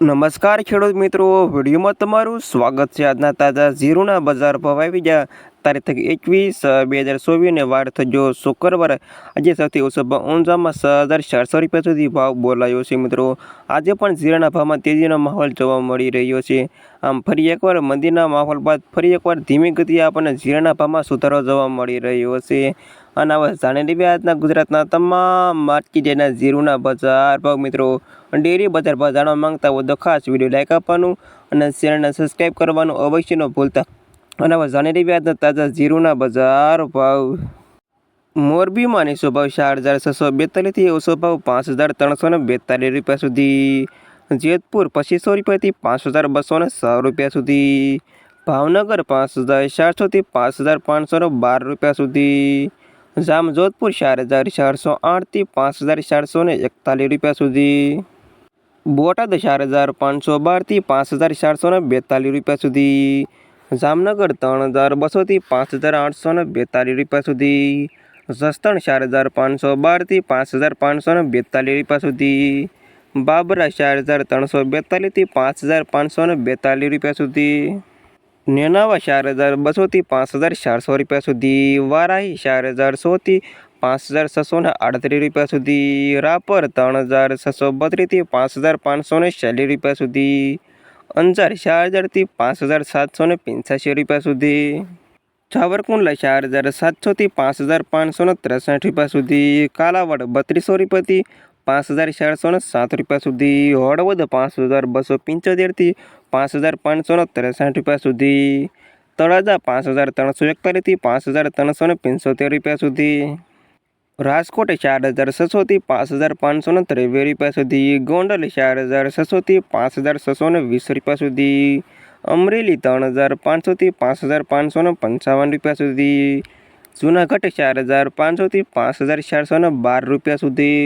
નમસ્કાર ખેડૂત મિત્રો, વિડીયોમાં તમારું સ્વાગત છે. આજના તાજા ઝીરોના બજાર ભાવ આવી ગયા. તારીખ એકવીસ, બે હજાર ચોવીસને વાર થયો શુક્રવાર. આજે સૌથી ઓછો ભાવ ઊંઝામાં છ હજાર ચારસો રૂપિયા સુધી ભાવ બોલાયો છે મિત્રો. આજે પણ ઝીરાના ભાવમાં તેજીનો માહોલ જોવા મળી રહ્યો છે. આમ ફરી એકવાર મંદિરના માહોલ બાદ ફરી એકવાર ધીમી ગતિએ આપણને ઝીરાના ભાવમાં સુધારો જોવા મળી રહ્યો છે. અને હવે જાણી લઈએ આજના ગુજરાતના તમામ માર્કેટના ઝીરુના બજાર ભાવ મિત્રો. ડેરી બજાર ભાવ જાણવા માંગતા હોય તો ખાસ વીડિયો લાઈક આપવાનું અને ચેનલને સબસ્ક્રાઈબ કરવાનું અવશ્ય ન ભૂલતા. અને હવે જાણી લઈએ આજના તાજા ઝીરુના બજાર ભાવ. મોરબીમાં નીચો ભાવ ચાર હજાર છસો બેતાલીસથી ઓછો ભાવ પાંચ હજાર ત્રણસો ને બેતાલીસ રૂપિયા સુધી. જેતપુર પચીસો રૂપિયાથી પાંચ હજાર બસો ને સો રૂપિયા સુધી. ભાવનગર પાંચ હજાર ચારસોથી પાંચ હજાર પાંચસો બાર રૂપિયા સુધી. જામજોધપુર ચાર હજાર ચારસો આઠથી પાંચ હજાર ચારસો ને એકતાલીસ રૂપિયા સુધી. બોટાદ ચાર હજાર પાંચસો બારથી પાંચ હજાર ચારસો ને બેતાલીસ રૂપિયા સુધી. જામનગર ત્રણ હજાર બસોથી પાંચ હજાર આઠસો ને બેતાલીસ રૂપિયા સુધી. જસદણ ચાર હજાર પાંચસો બારથી પાંચ હજાર પાંચસો ને બેતાલીસ રૂપિયા સુધી. બાબરા ચાર હજાર ત્રણસો બેતાલીસથી પાંચ હજાર પાંચસો ને બેતાલીસ રૂપિયા સુધી. નેનાવા ચાર હજાર બસોથી પાંચ હજાર ચારસો રૂપિયા સુધી, વારાહી ચાર હજાર સોથી પાંચ હજાર છસો ને આડત્રીસ રૂપિયા સુધી, રાપર ત્રણ હજાર છસો બત્રીસથી પાંચ હજાર પાંચસો ને ચાલીસ રૂપિયા સુધી, અંજાર ચાર હજારથી પાંચ હજાર સાતસો ને પંચ્યાસી રૂપિયા સુધી સાવરકુંડલા ચાર હજાર સાતસોથી પાંચ હજાર પાંચસો ને ત્રેસઠ રૂપિયા સુધી, કાલાવડ બત્રીસો રૂપિયાથી પાંચ હજાર ચારસો ને સાત રૂપિયા સુધી, હળવદ પાંચ હજાર બસો પંચોતેરથી પાંચ હજાર પાંચસો ને ત્રેસઠ રૂપિયા સુધી તળાજા પાંચ હજાર ત્રણસો એકતાલીસથી પાંચ હજાર ત્રણસો ને પંચોતેર રૂપિયા સુધી, રાજકોટ ચાર હજાર છસોથી પાંચ હજાર પાંચસો ને ત્રેવીસ રૂપિયા સુધી, ગોંડલ ચાર હજાર છસોથી પાંચ હજાર છસો ને વીસ રૂપિયા સુધી, અમરેલી ત્રણ હજાર પાંચસોથી પાંચ હજાર પાંચસો ને પંચાવન રૂપિયા સુધી, જૂનાગઢ ચાર હજાર પાંચસોથી પાંચ હજાર ચારસો ને બાર રૂપિયા સુધી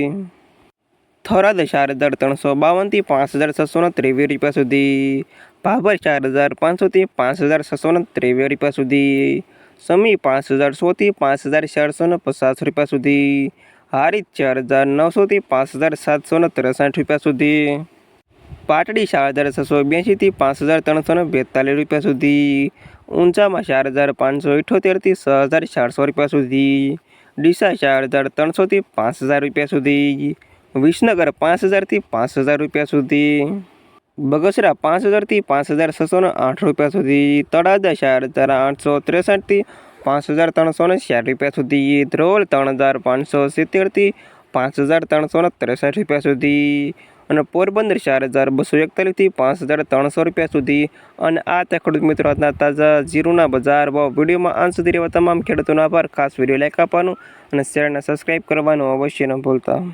થરાદ ચાર હજાર ત્રણસો બાવનથી પાંચ હજાર છસો ત્રેવીસ રૂપિયા સુધી, ભાભર ચાર હજાર પાંચસોથી પાંચ હજાર છસો ને ત્રેવીસ રૂપિયા સુધી, સમી પાંચ હજાર સોથી પાંચ હજાર ચારસો પચાસ રૂપિયા સુધી, હારીજ ચાર હજાર નવસોથી પાંચ હજાર સાતસો ને ત્રેસઠ રૂપિયા સુધી, પાટડી ચાર હજાર છસો બ્યાસીથી પાંચ હજાર ત્રણસો ને બેતાલીસ રૂપિયા સુધી, ઊંચામાં ચાર હજાર પાંચસો ઇઠોતેરથી છ હજાર ચારસો રૂપિયા સુધી, ડીસા ચાર હજાર ત્રણસોથી પાંચ હજાર રૂપિયા સુધી વિસનગર પાંચ હજારથી પાંચ હજાર રૂપિયા સુધી, બગસરા પાંચ હજારથી પાંચ હજાર છસો ને આઠ રૂપિયા સુધી, તળાજા ચાર હજાર આઠસો ત્રેસઠથી પાંચ હજાર ત્રણસો ને ચાર રૂપિયા સુધી, ધ્રોલ ત્રણ હજાર પાંચસો સિત્તેરથી પાંચ હજાર ત્રણસો ને ત્રેસઠ રૂપિયા સુધી અને પોરબંદર ચાર હજાર બસો એકતાલીસથી પાંચ હજાર ત્રણસો રૂપિયા સુધી. અને આ તે ખેડૂત મિત્રો આજના તાજા જીરુના બજાર ભાવ વિડીયોમાં અંત સુધી રહેવા તમામ ખેડૂતોનો આભાર. ખાસ વીડિયો લાઈક આપવાનું અને શેરને સબસ્ક્રાઈબ કરવાનું અવશ્ય ન ભૂલતા.